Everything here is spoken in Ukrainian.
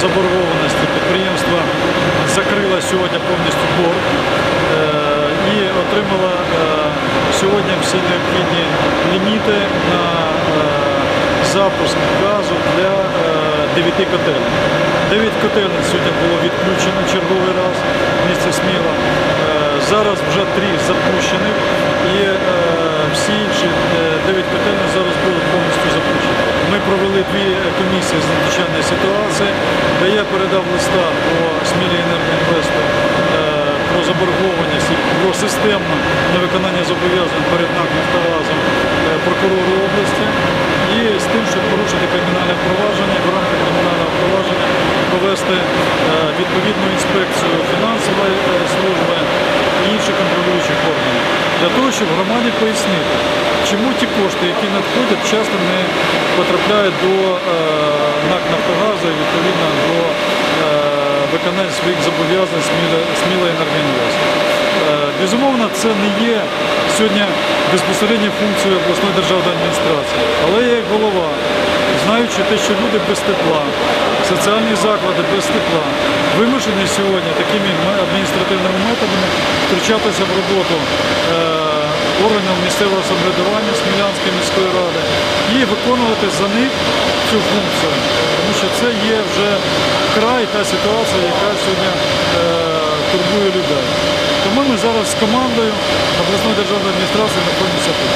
заборгованості, підприємство закрило сьогодні повністю борг е, і отримало е, сьогодні всі необхідні ліміти на е, запуск газу для е, 9 котелень. 9 котелень сьогодні було відключено черговий раз в місті Сміла. Зараз вже три запущені і е, всі інші 9 котелень зараз будуть повністю запущені. Ми провели дві комісії з надзвичайної ситуації, де я передав листа по Смілі енергоінвесту е, про заборгованість і про системне невиконання зобов'язань перед НАК «Нафтогазом» е, прокурору області і з тим, щоб порушити кримінальне провадження в рамках кримінального провадження провести е, відповідну інспекцію фінансової служби і інших контролюючих органів. Для того, щоб громаді пояснити, чому ті кошти, які надходять, часто не потрапляють до е, НАК «Нафтогазу» і відповідно до е, виконання своїх зобов'язань «Сміла- енергоінвест. Е, Безумовно, це не є сьогодні безпосередньо функцією обласної державної адміністрації. Але я як голова, знаючи те, що люди без тепла, соціальні заклади без тепла, вимушені сьогодні такими адміністративними методами втручатися в роботу органів місцевого самоврядування Смілянської міської ради і виконувати за них цю функцію. Тому що це є вже вкрай та ситуація, яка сьогодні е, турбує людей. Тому ми зараз з командою обласної державної адміністрації знаходимося тут.